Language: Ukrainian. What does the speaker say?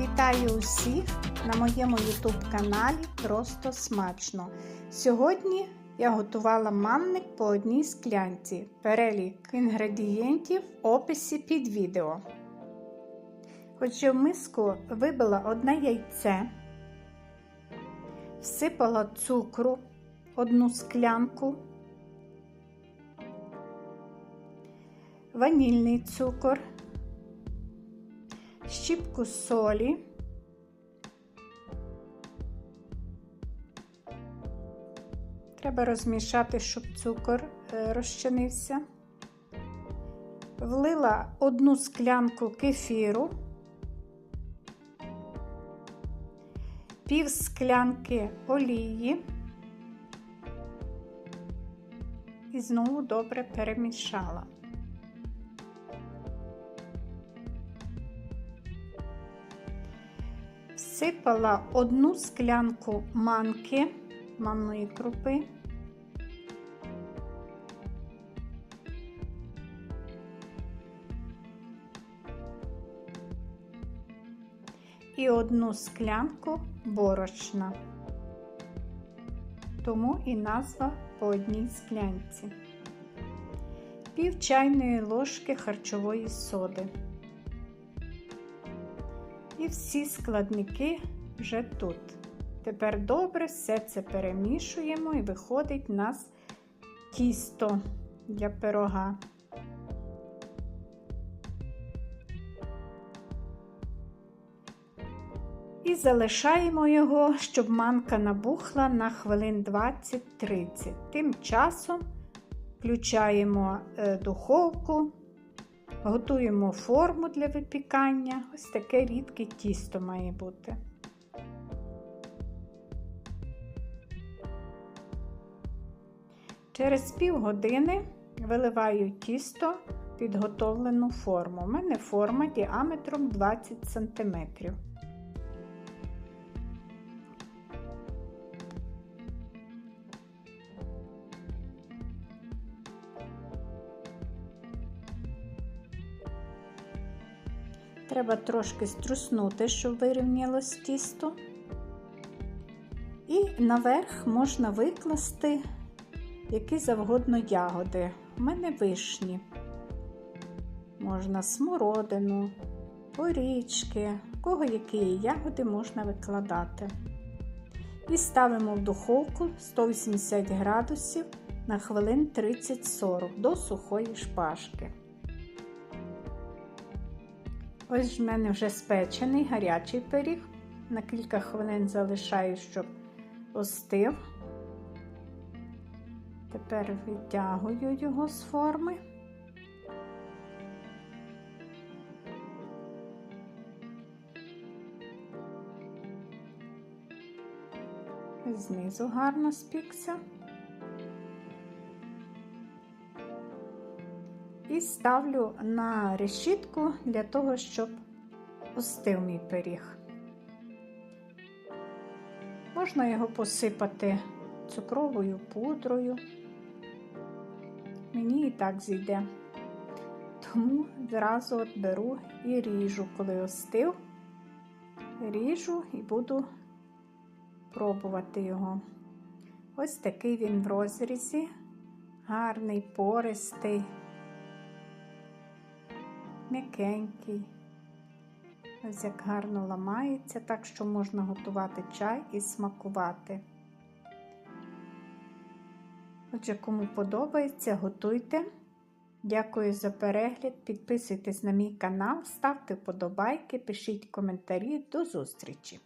Вітаю усіх на моєму YouTube каналі Просто Смачно. Сьогодні я готувала манник по одній склянці. Перелік інгредієнтів в описі під відео. Отже, в миску вибила одне яйце, всипала цукру, одну склянку, ванільний цукор щіпку солі, треба розмішати, щоб цукор е, розчинився. Влила одну склянку кефіру, пів склянки олії і знову добре перемішала. Всипала одну склянку манки манної крупи. І одну склянку борошна, тому і назва по одній склянці, пів чайної ложки харчової соди. І всі складники вже тут. Тепер добре все це перемішуємо і виходить у нас тісто для пирога. І залишаємо його, щоб манка набухла на хвилин 20-30. Тим часом включаємо е, духовку. Готуємо форму для випікання. Ось таке рідке тісто має бути. Через півгодини виливаю тісто в підготовлену форму. У мене форма діаметром 20 см. Треба трошки струснути, щоб вирівнялось тісто. І наверх можна викласти які завгодно ягоди. У мене вишні. Можна смородину, порічки, кого які ягоди можна викладати. І ставимо в духовку 180 градусів на хвилин 30-40 до сухої шпажки. Ось в мене вже спечений гарячий пиріг. На кілька хвилин залишаю, щоб остив. Тепер витягую його з форми. Знизу гарно спікся. І ставлю на решітку для того, щоб остив мій пиріг. Можна його посипати цукровою пудрою. Мені і так зійде. Тому зразу от беру і ріжу, коли остив, ріжу і буду пробувати його. Ось такий він в розрізі, гарний, пористий, м'якенький. Ось як гарно ламається, так що можна готувати чай і смакувати. Отже, кому подобається, готуйте. Дякую за перегляд. Підписуйтесь на мій канал, ставте вподобайки, пишіть коментарі. До зустрічі!